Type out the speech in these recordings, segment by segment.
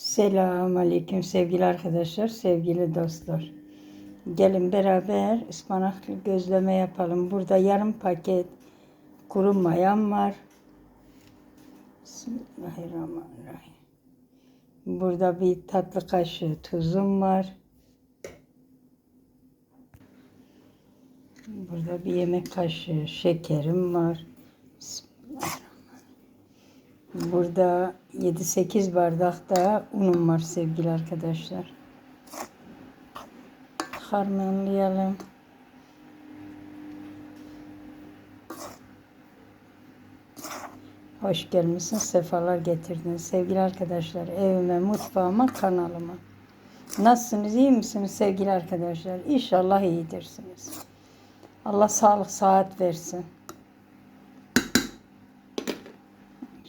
Selam aleyküm sevgili arkadaşlar, sevgili dostlar. Gelin beraber ıspanaklı gözleme yapalım. Burada yarım paket kuru mayam var. Bismillahirrahmanirrahim. Burada bir tatlı kaşığı tuzum var. Burada bir yemek kaşığı şekerim var. Bismillahirrahmanirrahim. Burada 7-8 bardak da unum var sevgili arkadaşlar. Harmanlayalım. Hoş gelmişsin, sefalar getirdin sevgili arkadaşlar. Evime, mutfağıma, kanalıma. Nasılsınız, iyi misiniz sevgili arkadaşlar? İnşallah iyidirsiniz. Allah sağlık, saat versin.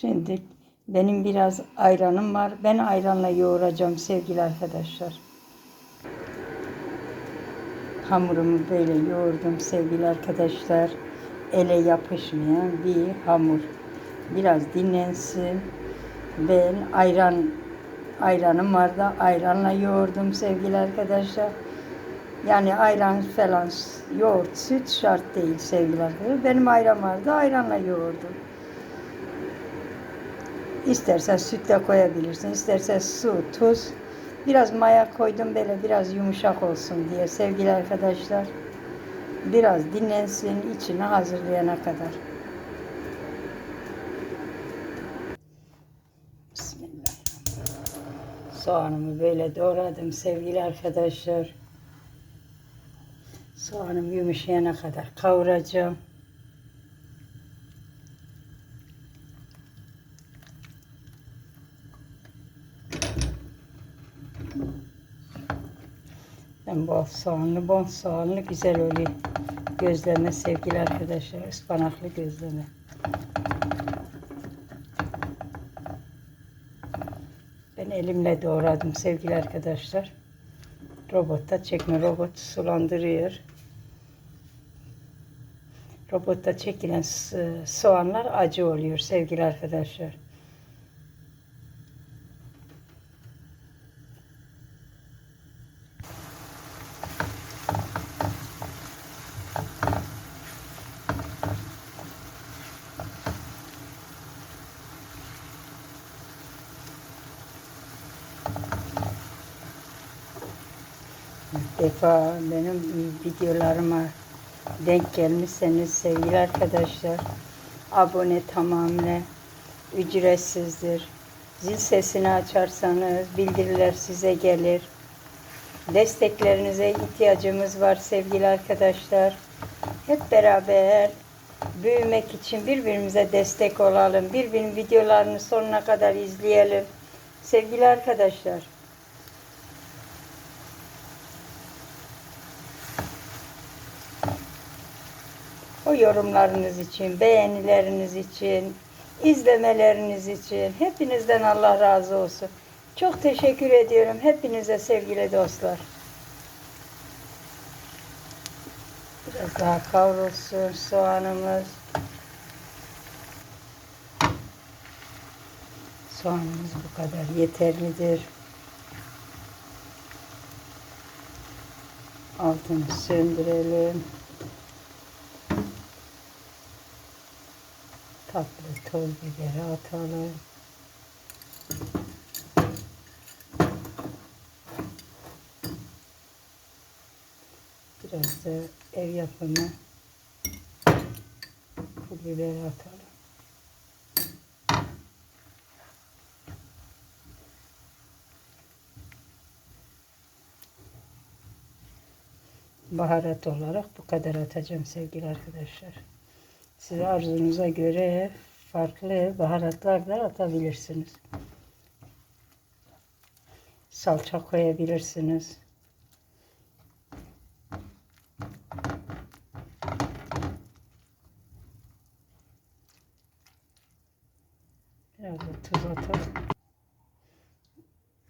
Şimdi benim biraz ayranım var. Ben ayranla yoğuracağım sevgili arkadaşlar. Hamurumu böyle yoğurdum sevgili arkadaşlar. Ele yapışmayan bir hamur. Biraz dinlensin. Ben ayran ayranım var da ayranla yoğurdum sevgili arkadaşlar. Yani ayran falan yoğurt, süt şart değil sevgili arkadaşlar. Benim ayran vardı ayranla yoğurdum. İstersen süt de koyabilirsin. istersen su, tuz. Biraz maya koydum böyle biraz yumuşak olsun diye sevgili arkadaşlar. Biraz dinlensin içini hazırlayana kadar. Soğanımı böyle doğradım sevgili arkadaşlar. Soğanım yumuşayana kadar kavuracağım. Ben bol soğanlı, bol soğanlı güzel oluyor. Gözleme sevgili arkadaşlar, ıspanaklı gözleme. Ben elimle doğradım sevgili arkadaşlar. Robotta çekme robot sulandırıyor. Robotta çekilen soğanlar acı oluyor sevgili arkadaşlar. Defa benim videolarıma denk gelmişseniz sevgili arkadaşlar abone tamamen ücretsizdir. Zil sesini açarsanız bildiriler size gelir. Desteklerinize ihtiyacımız var sevgili arkadaşlar. Hep beraber büyümek için birbirimize destek olalım. Birbirinin videolarını sonuna kadar izleyelim. Sevgili arkadaşlar. O yorumlarınız için, beğenileriniz için, izlemeleriniz için hepinizden Allah razı olsun. Çok teşekkür ediyorum hepinize sevgili dostlar. Biraz daha kavrulsun soğanımız. Soğanımız bu kadar yeterlidir. Altını söndürelim. Tatlı toz biberi atalım. Biraz da ev yapımı pul biber atalım. Baharat olarak bu kadar atacağım sevgili arkadaşlar. Siz arzunuza göre farklı baharatlar da atabilirsiniz. Salça koyabilirsiniz. Biraz da tuz atalım.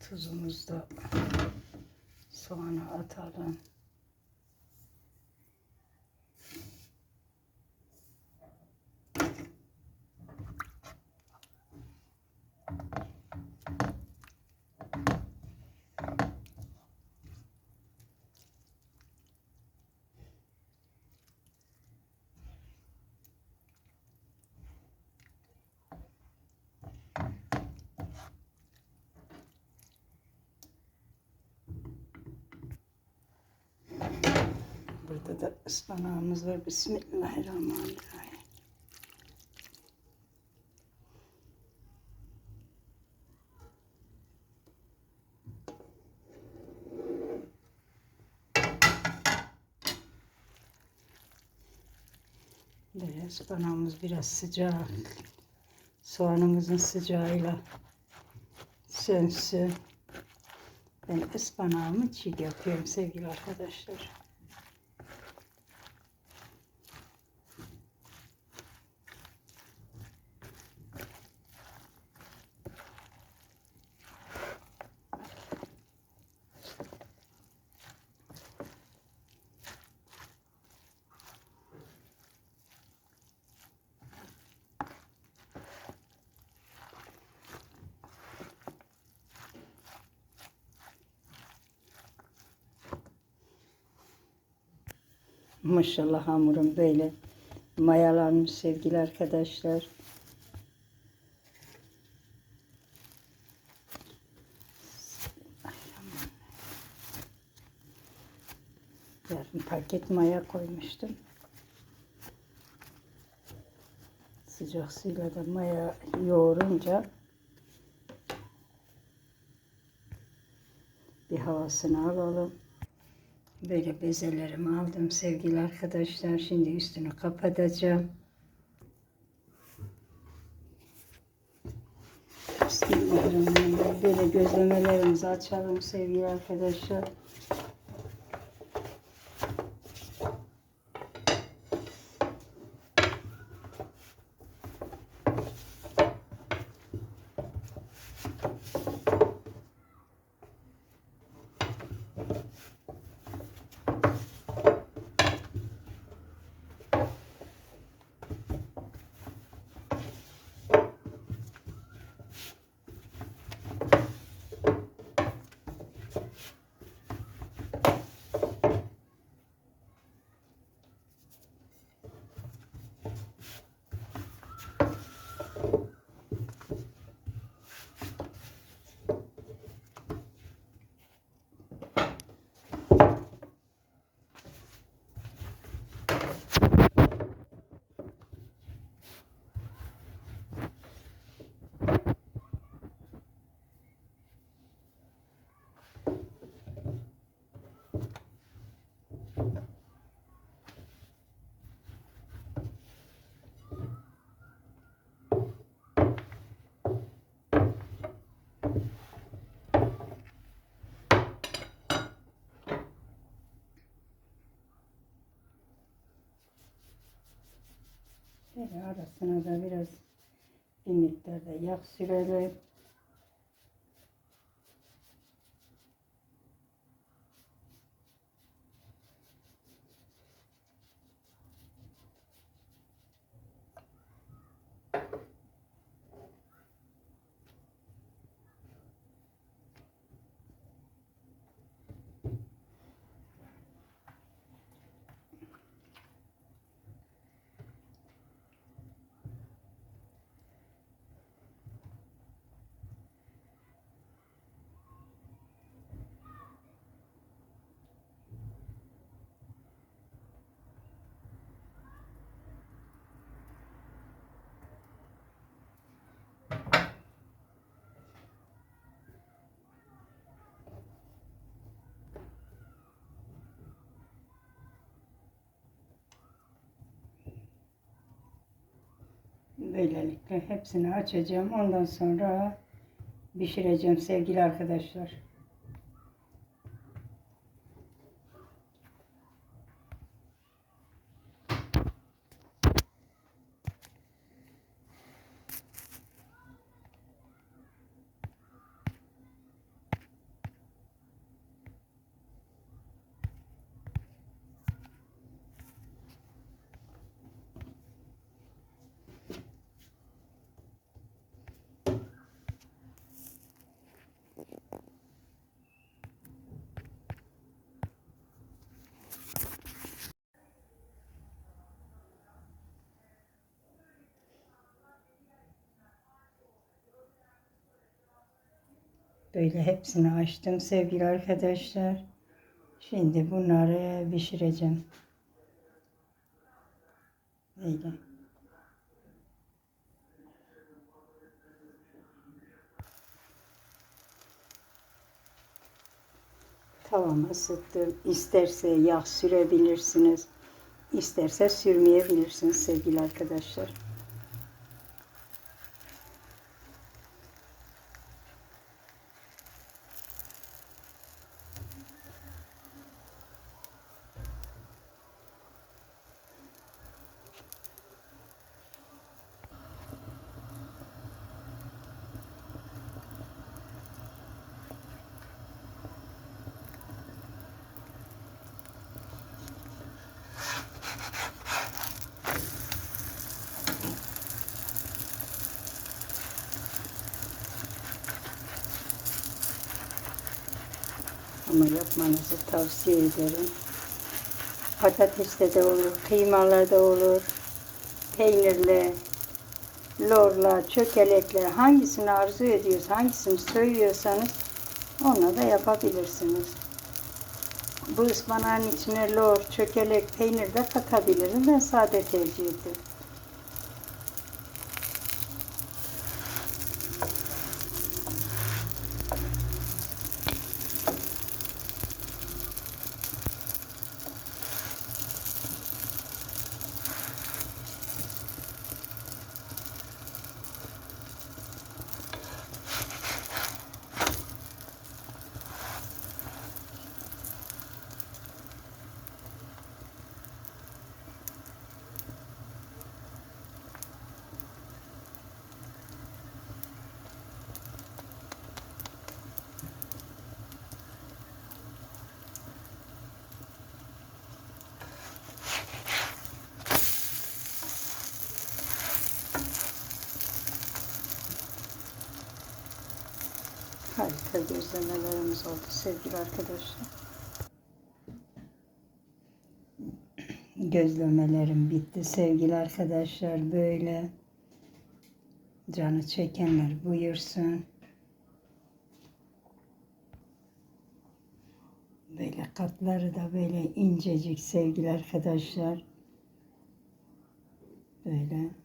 Tuzumuzu da soğana atalım. Burada da ıspanağımız var. Bismillahirrahmanirrahim. Böyle ıspanağımız biraz sıcak. Soğanımızın sıcağıyla sönsün. Ben ıspanağımı çiğ yapıyorum sevgili arkadaşlar. Maşallah hamurum böyle mayalanmış sevgili arkadaşlar. Yarım paket maya koymuştum. Sıcak suyla da maya yoğurunca bir havasını alalım. Böyle bezelerimi aldım sevgili arkadaşlar. Şimdi üstünü kapatacağım. Bismillahirrahmanirrahim. Böyle gözlemelerimizi açalım sevgili arkadaşlar. Böyle arasına da biraz bir miktar da yağ sürelim. Böylelikle hepsini açacağım. Ondan sonra pişireceğim sevgili arkadaşlar. Böyle hepsini açtım sevgili arkadaşlar. Şimdi bunları pişireceğim. Böyle. Tavama ısıttım. İsterse yağ sürebilirsiniz. İsterse sürmeyebilirsiniz sevgili arkadaşlar. Ama yapmanızı tavsiye ederim. Patatesle de olur, kıymalar da olur, peynirle, lorla, çökelekle hangisini arzu ediyorsanız, hangisini söylüyorsanız ona da yapabilirsiniz. Bu ıspanağın içine lor, çökelek, peynir de katabilirim. Ben sade tercih ettim. Harika gözlemelerimiz oldu sevgili arkadaşlar. Gözlemelerim bitti sevgili arkadaşlar. Böyle canı çekenler buyursun. Böyle katları da böyle incecik sevgili arkadaşlar. Böyle.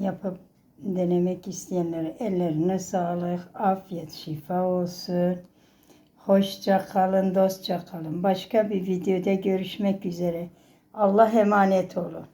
Yapıp denemek isteyenlere ellerine sağlık, afiyet, şifa olsun. Hoşça kalın, dostça kalın. Başka bir videoda görüşmek üzere. Allah emanet olun.